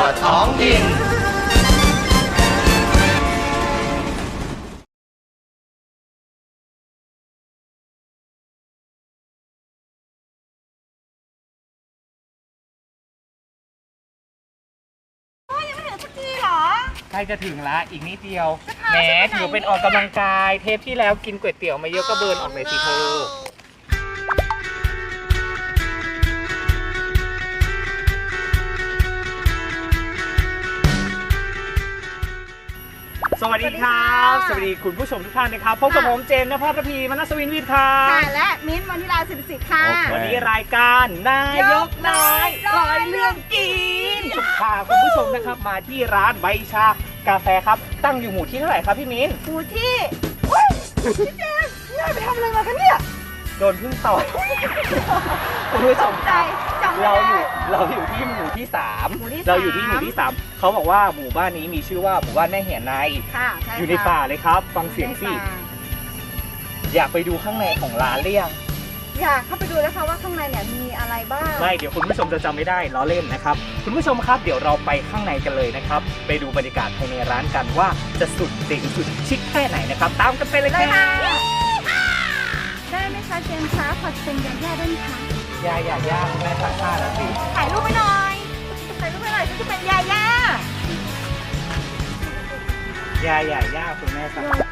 วท้องถิ่นใกล้จะถึงละอีกนิดเดียวแหมถือเป็นออกกำลังกาย เทปที่แล้วกินก๋วยเตี๋ยวมาเยอะก็เบิร์นออกเลยสิเธอ สวัสดีครับ สวัสดีคุณผู้ชมทุกท่านนะครับ พบกับผมเจมส์นภาพระพีมนัสวินวิทย์ครัค่ะบและมิ้นท์วันนิลาสิริสิทธิ์ค่ะโอเควันนี้รายการนายกน้อยร้อยเรื่องกินพาคุณผู้ชมนะครับมาที่ร้านใบชากาแฟครับ ตั้งอยู่หมู่ที่เท่าไหร่ครับพี่มิ้นหมูที่เฮ้ยพี่เจมส์นี่ไปทำอะไรมาคะเนี่ย โดนพึ่งต่อยคุณผู้ชมใจครับจำไม่ เราอได้ยู่เราอยู่ที่หมู่ที่สามหมู่ที่เราอยู่ที่สามหมู่ที่สามเขาบอกว่าหมู่บ้านนี้มีชื่อว่าหมู่บ้านแม่เหียนในค่ะใช่อยู่ในป่าเลยครับ ฟังเสียงสิในป่าอยากไปดูข้างในของร้านหรือยังอยากเข้าไปดูนะคะว่าข้างในเนี่ยมีอะไรบ้างไม่เดี๋ยวคุณผู้ชมจะจำไม่ได้ล้อเล่นนะครับ คุณผู้ชมครับเดี๋ยวเราไปข้างในกันเลยนะครับ ไปดูบรรยากาศภายในร้านกันว่าจะสุดเจ๋งสุดชิคแค่ไหนนะครับ ตามกันไปเลยเลคยค่ะรับได้ไหมคะเจมส์คะขอเป็นยาย่าได้ไหมคะ ยาอย่าย่าแม่ทักท่าแล้วสิถ่ายรูปไปหน่อยถ่ายรูปไปหน่อยฉันจะเป็นยาย่ายาอย่าย่าคุณแม่ทัก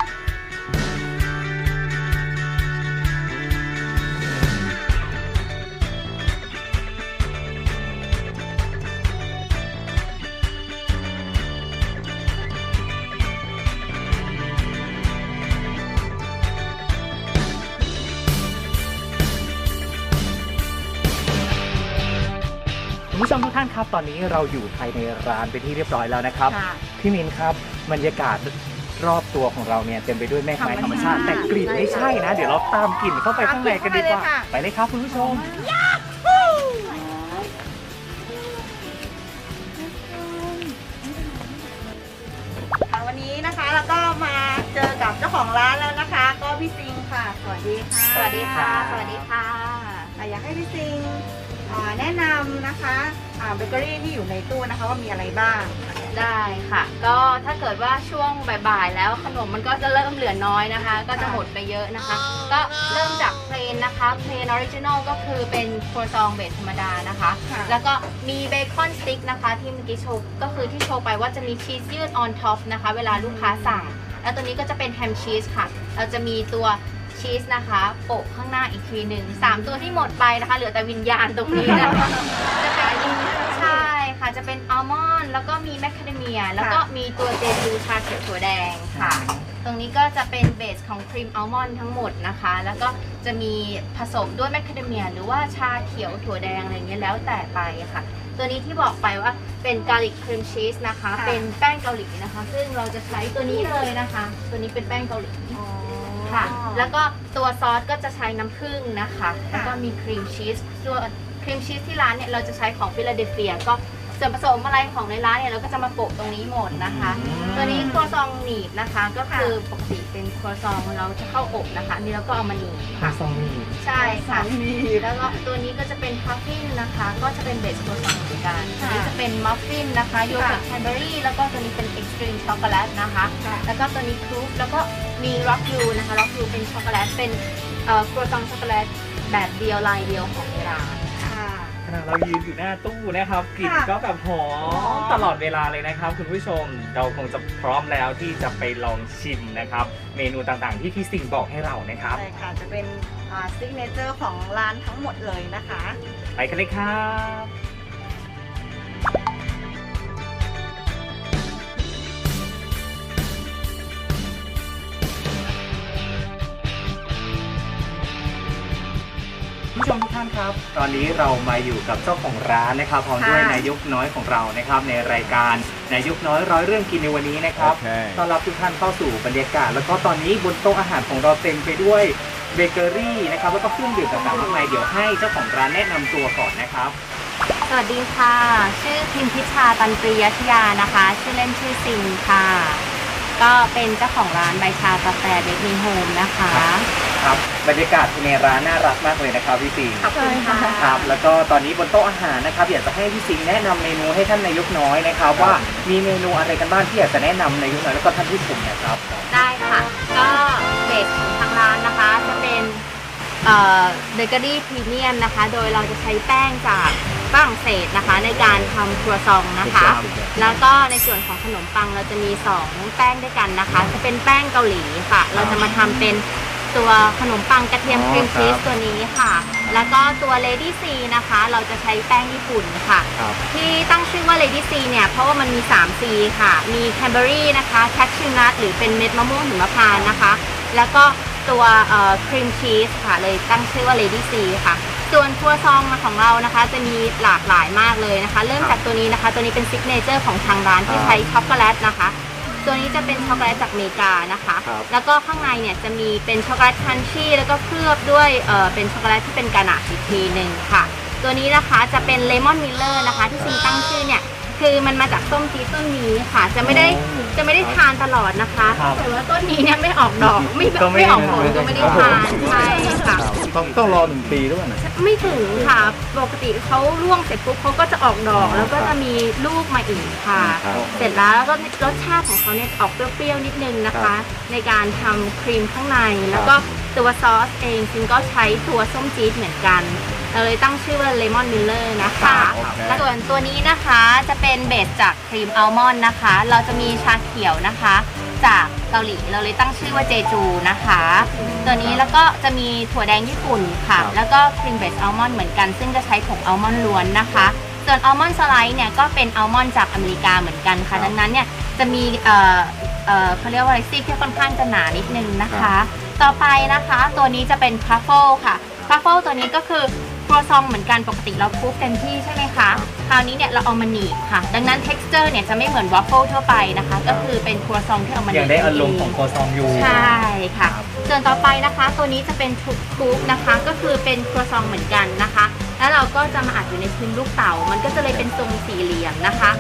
คุณผู้ชมทุกท่านครับตอนนี้เราอยู่ภายในร้านเป็นที่เรียบร้อยแล้วนะครับค่ะ พี่มินครับบรรยากาศรอบตัวของเราเนี่ยเต็มไปด้วยแม่ไม้ธธรรรรมมชาชาติติแต่กลิ่นไม่ใช่นะ เดี๋ยวเราตามกลิ่นเข้าไปข้างในกันดีกว่า ตามกลิ่นเข้าไปเลยค่ะ ไปเลยครับคุณผู้ชม ค่ะวันนี้นะคะเราก็มาเจอกับเจ้าของร้านแล้วนะคะ ก็พี่ซิงค่ะ สวัสดีค่ะสวัสดีค่ะ สวัสดีค่ะ อะอยากให้พี่ซิงอ่า แนะนำนะคะเบเกอรี่ที่อยู่ในตู้นะคะว่ามีอะไรบ้างได้ค่ะ ก็ถ้าเกิดว่าช่วงบ่ายๆ แล้วขนมมันก็จะเริ่มเหลือน้อยนะคะ ก็จะหมดไปเยอะนะคะ ก็เริ่มจากเพลนนะคะเพลนออริจินอลก็คือเป็นครัวซองเบสธรรมดานะคะค่ะแล้วก็มีเบคอนสติ๊กนะคะที่เมื่อกี้โชว์ก็คือที่โชว์ไปว่าจะมีชีสยืดออนท็อปนะคะ เวลาลูกค้าสั่ง แล้วตัวนี้ก็จะเป็นแฮมชีสค่ะ เราจะมีตัว ชีสนะคะโปะข้างหน้าอีกทีหนึ่งสามตัวที่หมดไปนะคะ เหลือแต่วิญญาณตรงนี้นะคะจะเป็นใช่ค่ะจะเป็นอัลมอนด์แล้วก็มีแมคคาเดเมีย แล้วก็มีตัวเจจูชาเขียวถั่วแดงค่ะ ตรงนี้ก็จะเป็นเบสของครีมอัลมอนด์ทั้งหมดนะคะ แล้วก็จะมีผสมด้วยแมคคาเดเมีย หรือว่าชาเขียวถั่วแดงอะไรเงี้ยแล้วแต่ไปค่ะตัวนี้ที่บอกไปว่าเป็นกาลิกครีมชีสนะคะค่ะเป็นแป้งเกาหลีนะคะ ซึ่งเราจะใช้ตัวนี้เลยนะคะ ตัวนี้เป็นแป้งเกาหลี ค่ะ แล้วก็ตัวซอสก็จะใช้น้ำผึ้งนะคะ แล้วก็มีครีมชีสส่วนครีมชีสที่ร้านเนี่ยเราจะใช้ของฟิลาเดลเฟียก็ ส่วนผสมอะไรของในร้านเนี่ยเราก็จะมาโปะตรงนี้หมดนะคะ ตัวนี้ครัวซองหนีบนะคะ ก็คือปกติเป็นครัวซองเราจะเข้าอบนะคะอันนี้เราก็เอามาหนีบคาซองนี่ใช่ค่ะแล้วก็ตัวนี้ก็จะเป็นพัฟฟินนะคะ ก็จะเป็นเบสครัวซองเหมือนกันอันนี้จะเป็นมัฟฟินนะคะโยเกิร์ตแคนเบอรี่แล้วก็ตัวนี้เป็นเอ็กซ์ตรีมช็อกโกแลตนะคะ ค่ะ แล้วก็ตัวนี้ครูฟแล้วก็มีร็อกยูนะคะร็อกยูเป็นช็อกโกแลตเป็นเอ่อครัวซองช็อกโกแลตแบบเดียวลายเดียวของในร้านค่ะ ขณะเรายืนอยู่หน้าตู้นะครับกลิ่นค่ะ ก็แบบหอมตลอดเวลาเลยนะครับ คุณผู้ชมเราคงจะพร้อมแล้วที่จะไปลองชิมนะครับ เมนูต่างๆที่พี่สิงห์บอกให้เรานะครับ ใช่ค่ะ จะเป็นซิกเนเจอร์ของร้านทั้งหมดเลยนะคะ ไปกันเลยครับ ผู้ชมทุกท่านครับ ตอนนี้เรามาอยู่กับเจ้าของร้านนะครับพร้อมด้วยค่ะนายกน้อยของเรานะครับในรายการนายกน้อยร้อยเรื่องกินในวันนี้นะครับ Okay. ต้อนรับทุกท่านเข้าสู่บรรยากาศ แล้วก็ตอนนี้บนโต๊ะอาหารของเราเต็มไปด้วยเบเกอรี่นะครับแล้วก็เครื่องดื่มต่างๆมากมายเดี๋ยวให้เจ้าของร้านแนะนำตัวก่อนนะครับสวัสดีค่ะ ชื่อพิมพิชาตันตรียทยานะคะ ชื่อเล่นชื่อซิงค่ะ ก็เป็นเจ้าของร้านใบชากาแฟเบกมีโฮมนะคะ ครับบรรยากาศในร้านน่ารักมากเลยนะครับพี่สิงห์ขอบคุณค่ะ ครับแล้วก็ตอนนี้บนโต๊ะอาหารนะครับอยากจะให้พี่สิงห์แนะนำเมนูให้ท่านนายกน้อยนะครับ ว่ามีเมนูอะไรกันบ้างที่อยากจะแนะนำนายกน้อยแล้วก็ท่านผู้ชมนะครับ ได้ค่ะ ก็เบสของทางร้านนะคะจะเป็นเบเกอรี่พรีเมียมนะคะ โดยเราจะใช้แป้งจากฝรั่งเศสนะคะ ในการทำครัวซองนะคะแล้วก็ในส่วนของขนมปังเราจะมี 2 แป้งด้วยกันนะคะ จะเป็นแป้งเกาหลีค่ะ เราจะมาทำเป็น ตัวขนมปังกระเทียมอ๋อครีมชีสครับตัวนี้ค่ะ แล้วก็ตัว Lady C นะคะ เราจะใช้แป้งญี่ปุ่นค่ะ ครับ ที่ตั้งชื่อว่า Lady C เนี่ย เพราะว่ามันมี 3 C ค่ะ มีแคนเบอรี่นะคะแคชชิวนัทหรือเป็นเม็ดมะม่วงหิมพานต์นะคะ แล้วก็ตัวครีมชีสค่ะ เลยตั้งชื่อว่า Lady C ค่ะ ส่วนครัวซองของเรานะคะ จะมีหลากหลายมากเลยนะคะ เริ่มจากตัวนี้นะคะ ตัวนี้เป็นซิกเนเจอร์ของทางร้านที่ครับใช้ช็อกโกแลตนะคะ ตัวนี้จะเป็นช็อกโกแลตจากอเมริกานะคะ ครับ แล้วก็ข้างในเนี่ยจะมีเป็นช็อกโกแลตคันชี่แล้วก็เคลือบด้วยเอ่อเป็นช็อกโกแลตที่เป็นกานาชอีกทีหนึ่งค่ะ ตัวนี้นะคะจะเป็นเลมอนมิลเลอร์นะคะ ที่ซิงตั้งชื่อเนี่ย คือมันมาจากส้มจี๊ดต้นนี้ค่ะ จะไม่ได้จะไม่ได้ทานตลอดนะคะ ครับแต่ว่าต้นนี้เนี่ยไม่ออกดอกไม่ก็ไม่ไม่ออกผลไม่ได้ก็ไม่ได้ทานใช่ค่ะ ต้องต้องรอหนึ่งปีด้วยนะไม่ถึงค่ะ ปกติเขาร่วงเสร็จปุ๊บเขาก็จะออกดอก แล้วก็จะมีลูกมาอีกค่ะ ครับเสร็จแล้วแล้วก็รสชาติของเขาเนี่ยออกเปรี้ยวๆนิดนึงนะคะในการทำครีมข้างใน แล้วก็ตัวซอสเองจริงก็ใช้ตัวส้มจี๊ดเหมือนกัน เราเลยตั้งชื่อว่าเลมอนมิลเลอร์นะคะโอเคและส่วนตัวนี้นะคะจะเป็นเบสจากครีมอัลมอนด์นะคะ เราจะมีชาเขียวนะคะ จากเกาหลีเราเลยตั้งชื่อว่าเจจูนะคะ ตัวนี้แล้วก็จะมีถั่วแดงญี่ปุ่นค่ะ ครับ แล้วก็ครีมเบสอัลมอนด์เหมือนกัน ซึ่งจะใช้ผงอัลมอนด์ล้วนนะคะ ส่วนอัลมอนด์สไลด์เนี่ยก็เป็นอัลมอนด์จากอเมริกาเหมือนกันค่ะดังนั้นเนี่ยจะมีเอ่อเอ่อเขาเรียกว่าอะไรซี่ที่ค่อนข้างจะหนานิดนึงนะคะ ต่อไปนะคะ ตัวนี้จะเป็นคราฟเฟิลค่ะคราฟเฟิลตัวนี้ก็คือ ครัวซองเหมือนกันปกติเราคลุกเต็มที่ใช่ไหมคะ คราวนี้เนี่ยเราเอามาหนีบค่ะ ดังนั้น texture เนี่ยจะไม่เหมือนวัฟเฟิลทั่วไปนะคะ ก็คือเป็นครัวซองที่เอามาหนีบยังได้อารมณ์ของโคซองอยู่ ใช่ค่ะครับส่วนต่อไปนะคะ ตัวนี้จะเป็นทุกคุกนะคะ ก็คือเป็นครัวซองเหมือนกันนะคะ แล้วเราก็จะมาอัดอยู่ในพิมพ์ลูกเต๋า มันก็จะเลยเป็นทรงสี่เหลี่ยมนะคะ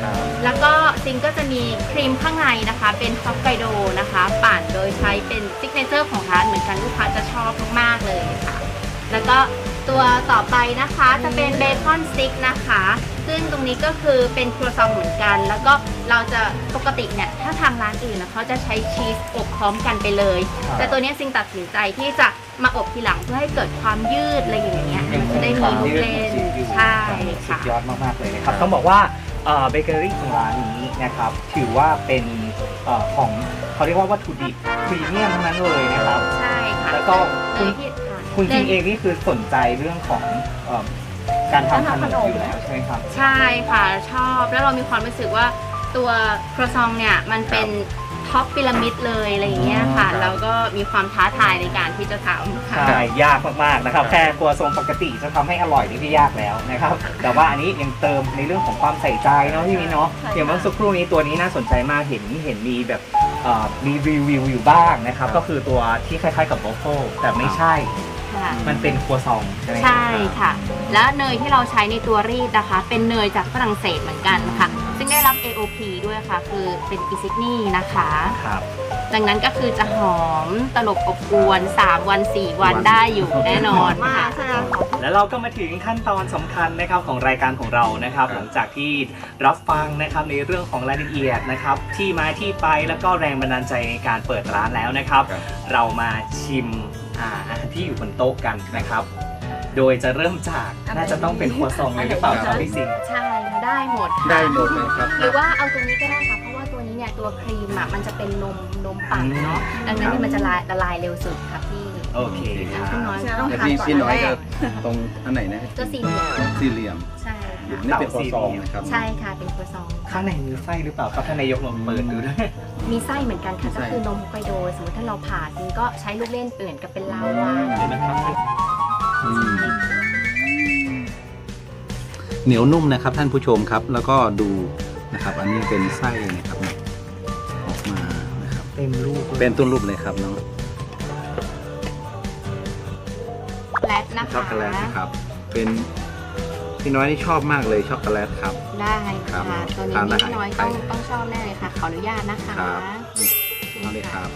แล้วก็ซิงก็จะมีครีมข้างในนะคะ เป็นฮอกไกโดนะคะ ปั่นโดยใช้เป็นซิกเนเจอร์ของร้านเหมือนกันลูกค้าจะชอบมากๆเลยค่ะ แล้วก็ ตัวต่อไปนะคะจะเป็นเบคอนสติ๊กนะคะ ซึ่งตรงนี้ก็คือเป็นครัวซองเหมือนกัน แล้วก็เราจะปกติเนี่ยถ้าทางร้านอื่นนะเขาจะใช้ชีสอบพร้อมกันไปเลย ครับ แต่ตัวเนี้ยซิงตัดสินใจที่จะมาอบทีหลังเพื่อให้เกิดความยืดอะไรอย่างเงี้ยมันจะได้มีลูกเล่นใช่สุค่ะดยอดมาก ๆ เลยนะครับ ต้องบอกว่าเบเกอรี่ของร้านนี้นะครับ ถือว่าเป็นเอ่อของเขาเรียกว่าวัตถุดิบพรีเมียมทั้งนั้นเลยนะครับ ใช่ค่ะแล้วก็คุเลณยที่ ค่ะคุณจริงเอลยงนี่คือสนใจเรื่องของเอ่อการทำขนมอยู่แล้วใช่ไหมครับ ใช่ค่ะชอบแล้วเรามีความรู้สึกว่าตัวครัวซองเนี่ยมันเป็นท็อปพีระมิดเลยอะไรอย่างเงี้ยค่ะอ๋อครับ แล้วก็มีความท้าทายในการที่จะทำค่ะ ใช่ยากมากๆนะครับ แค่ตัวทรงปกติจะทำให้อร่อยนี่ก็ยากแล้วนะครับ แต่ว่าอันนี้ยังเติมในเรื่องของความใส่ใจเนาะพี่มิ้นเนาะใช่ค่ะ อย่างเมื่อสักครู่นี้ตัวนี้น่าสนใจมากเห็นเห็นมีแบบเอ่อมีรีวิวอยู่บ้างนะครับ ก็คือตัวที่คล้ายๆกับ w อฟเฟิลแต่ไม่ใช่ ค่ะ มันเป็นครัวซองใช่ไหมครับ ใช่ค่ะ แล้วเนยที่เราใช้ในตัวรีดนะคะ เป็นเนยจากฝรั่งเศสเหมือนกันค่ะ ซึ่งได้รับ AOP ด้วยค่ะ คือเป็นอิซิกนี่นะคะ ครับ ดังนั้นก็คือจะหอมตลบอบอวน 3 วัน 4 วันได้อยู่แน่นอนมาค่ะกใช่ไหมคะแล้วเราก็มาถึงขั้นตอนสำคัญนะครับของรายการของเรานะครับ หลังจากที่รับฟังนะครับในเรื่องของรายละเอียดนะครับที่มาที่ไปแล้วก็แรงบันดาลใจในการเปิดร้านแล้วนะครับ ครับ เรามาชิมอาอาหารที่อยู่บนโต๊ะกันนะครับ โดยจะเริ่มจากน่าจะต้องเป็นครัวซองเลยหรือเปล่าครับพี่ซิงใช่ค่ะได้หมดค่ะได้หมดเลยครับ หรือว่าเอาตัวนี้ก็ได้ค่ะเพราะว่าตัวนี้ เนี่ยตัวครีมอะมันจะเป็นนมนมปั่นเนาะดังนั้นเนี่ยมันจะละลายละลายเร็วสุดค่ะพี่โอเคคอะรับพี่น้อยใช่ต้องแต่ทานพี่ก่อนพี่น้อยแรจะกตรงอันไหนนะตัวสี่เหลี่ยมสี่เหลี่ยมใช่ค่ะนี่เป็นคอซองนะครับใช่ค่ะเป็นครัวซอง ข้างในมีไส้หรือเปล่าครับท่านนายกลองเปิดดูด้วยมีไส้เหมือนกันค่ะมีไส้ก็คือนมฮอกไกโดสมมติถ้าเราผ่าจริงก็ใช้ลูกเล่นเปลี่ยนกับเป็นลาวาเห็นไหมครับอืมเหนียวนุ่มนะครับท่านผู้ชมครับ แล้วก็ดูนะครับ อันนี้เป็นไส้นะ เต็มรูปลยเป็นต้นรูปเลยครับน้องแลตนะคะช็อกโกแลตนะครับ เป็นพี่น้อยนี่ชอบมากเลยช็อกโกแลตครับ ได้ครัค่ะบตัวนี้ทานได้พี่น้อยต้องต้องชอบแน่เลยค่ะขออนุญาตนะคะครับ เอาเลยครับ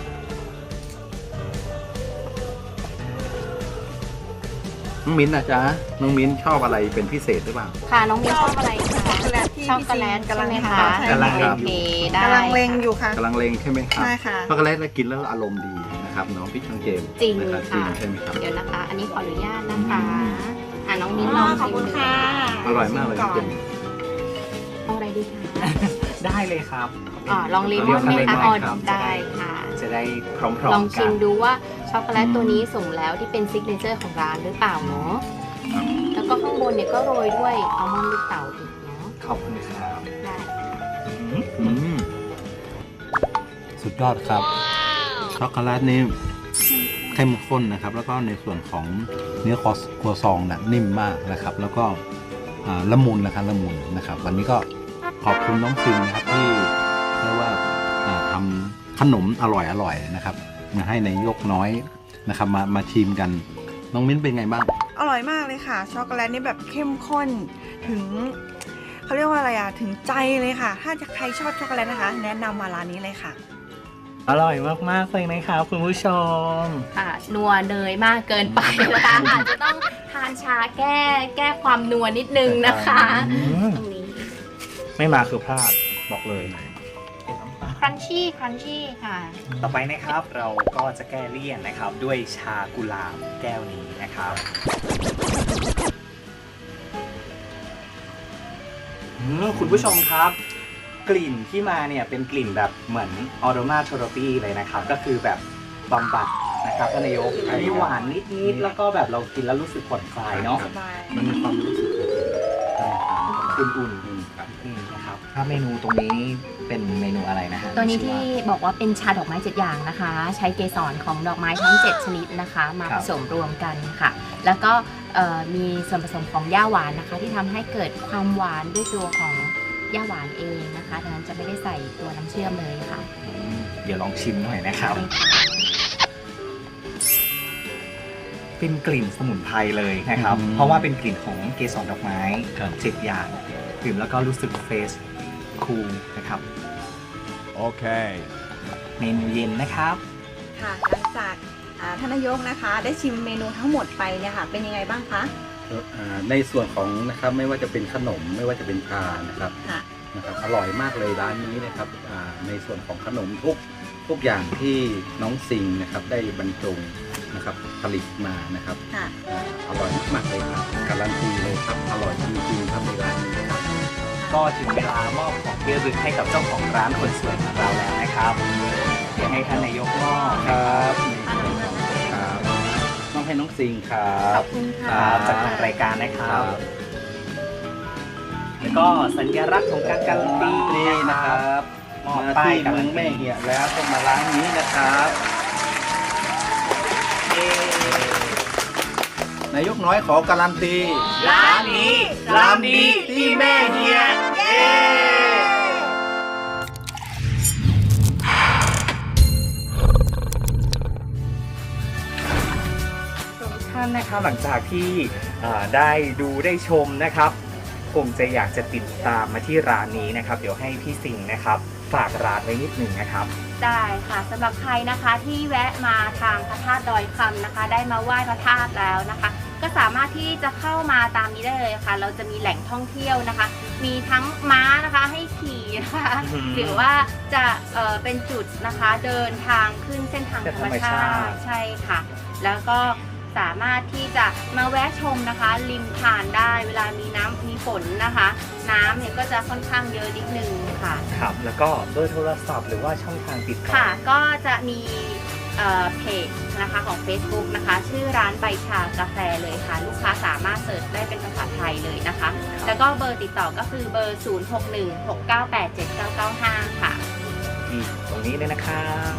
น้องมิ้นท์นะจ๊ะน้องมิ้นท์ชอบอะไรเป็นพิเศษหรือเปล่า ค่ะน้องมิ้นชอบอะไรคะช็อกโก แลตที่ช็อกพี่โกซิแลงตกำลังใช่ไหมทาคะนใช่กำลังค่ะเล็งโอเคได้กำลังเล็งอยู่ค่ะ กำลังเลงใช่ไหมครับใช่ค่ะ ช็อกโกแลตแล้วกินแล้วอารมณ์ดีนะครับน้องพี่ช่างเจมส์จริงนะครับจริงค่ะ ใช่ไหมครับ เดี๋ยวนะคะ อันนี้ขออนุญาตนะคะอ่อะน้องมิ้นลองขอบชิมคุณดูค่ะ อร่อยมากเลยชิจริงเอาอะไรดีคะได้เลยครับอ๋อลองเลมอนไหมเลือกคะเลอ๋อมอนครับได้ค่ะจะได้พร้อมลองๆกัชิน มดูว่าช็อกโกแลตตัวนี้สมแล้วที่เป็นซิกเนเจอร์ของร้านหรือเปล่าเนาะแล้วก็ข้างบนเนี่ยก็โรยด้วยอัลมอนด์ลูกเต๋าอีกเนาะข อบคุณครับได้อืมอืมสุดยอดครับช็อกโกแลตนี่เข้มข้นนะครับ แล้วก็ในส่วนของเนื้อคอสครัวซองน่ะนิ่มมากนะครับ แล้วก็อ่าละมุนนะครับละมุนนะครับ วันนี้ก็ขอบคุณน้องซิงนะครับที่เรียกว่าอ่าทำขนมอร่อยอร่อยๆนะครับมาให้ในยกน้อยนะครับ มามาชิมกันน้องมิ้นเป็นไงบ้าง อร่อยมากเลยค่ะ ช็อกโกแลตนี่แบบเข้มข้นถึง เขาเรียกว่าอะไรอะถึงใจเลยค่ะ ถ้าใครชอบช็อกโกแลตนะคะ แนะนำมาร้านนี้เลยค่ะ อร่อยมากๆเลยนะครับคุณผู้ชมค่ะนัวเนยมากเกินไปนะคะ อาจจะต้องทานชาแก้แก้ความนัวนิดนึงนะคะอืมตรงนี้ไม่มาคือพลาดบอกเลย ครันชี่ครันชี่ค่ะ ต่อไปนะครับเราก็จะแก้เลี่ยนนะครับด้วยชากุหลาบแก้วนี้นะครับ อืมคุณผู้ชมครับ กลิ่นที่มาเนี่ยเป็นกลิ่นแบบเหมือนออโรมาเทอราปีเลยนะครับ ก็คือแบบบำบัดนะครับท่านนายกมีหวานนิดๆแล้วก็แบบเรากินแล้วรู้สึกผ่อนคลายเนาะสบาย มันมีความรู้สึกอุ่นอืมครับๆนี่นะครับ ถ้าเมนูตรงนี้เป็นเมนูอะไรนะฮะตัวนี้ที่บอกว่าเป็นชาดอกไม้เจ็ดอย่างนะคะ ใช้เกสรของดอกไม้ทั้ง 7 ชนิดนะคะ มาผสมรวมกันค่ะ แล้วก็เอ่อมีส่วนผสมของย่าหวานนะคะ ที่ทำให้เกิดความหวานด้วยตัวของย่าหวานเองนะคะดังนั้นจะไม่ได้ใส่ตัวน้ำเชื่อมเลยค่ะอืมเดี๋ยวลองชิมหน่อยนะครับเป็นกลิ่นสมุนไพรเลยนะครับอืมเพราะว่าเป็นกลิ่นของเกสรดอกไม้ครับเจ็ดอย่างดื่มแล้วก็รู้สึกเฟส คูลนะครับ Okay. เมนูเย็นนะครับ ค่ะหลังจากอ่าท่านนายกนะคะ ได้ชิมเมนูทั้งหมดไปเนี่ยค่ะ เป็นยังไงบ้างคะอ่าในส่วนของนะครับไม่ว่าจะเป็นขนมไม่ว่าจะเป็นชานะครับค่ะ นะครับอร่อยมากเลยร้านนี้นะครับอ่าในส่วนของขนมทุกทุกอย่างที่น้องสิงห์นะครับได้บรรจงนะครับผลิตมานะครับค่ะ อ่าอร่อยมากๆเลยครับการันตีเลยครับอร่อยจริงๆครับในร้านนี้ครับ ก็ถึงเวลามอบของที่ระลึกให้กับเจ้าของร้านคนสวยของเราแล้วนะครับเดี๋ยวให้ท่านนายกมอบครับครับน้องให้น้องสิงห์ครัขบอบคุณค่ะครับจากทางรายการนะครับ แล้วก็สัญลักษณ์ของการการันตีนี่นะนะคครัรับบมอบมาป้ายที่การเมืัอนงตีแม่เหียแล้วต้องมาร้านนี้นะครับเย้นายกน้อยขอการันตี ร้านนี้ร้านดีที่แม่เฮียเย้ ท่านนะครับหลังจากที่เอ่อได้ดูได้ชมนะครับคงจะอยากจะติดตามมาที่ร้านนี้นะครับ เดี๋ยวให้พี่สิงห์นะครับ ฝากร้านไว้นิดหนึ่งนะครับ ได้ค่ะสำหรับใครนะคะที่แวะมาทางพระธาตุดอยคำนะคะ ได้มาไหว้พระธาตุแล้วนะคะ ก็สามารถที่จะเข้ามาตามนี้ได้เลยค่ะ เราจะมีแหล่งท่องเที่ยวนะคะ มีทั้งม้านะคะให้ขี่นะคะอือหือหรือว่าจะเอ่อเป็นจุดนะคะเดินทางขึ้นเส้นทางธรรมชาธรรมชาติ ติใช่ค่ะ แล้วก็สามารถที่จะมาแวะชมนะคะ ริมทานได้เวลามีน้ำมีฝนนะคะ น้ำเนี่ยก็จะค่อนข้างเยอะนิดนึงค่ะ ครับแล้วก็เบอร์โทรศัพท์หรือว่าช่องทางติดต่อ ค่ะก็จะมี เอ่อเพจนะคะของ Facebook นะคะ ชื่อร้านใบชากาแฟเลยค่ะ ลูกค้าสามารถเสิร์ชได้เป็นภาษาไทยเลยนะคะ แล้วก็เบอร์ติดต่อก็คือเบอร์ 0616987995 ค่ะ ที่ตรงนี้เลยนะครับ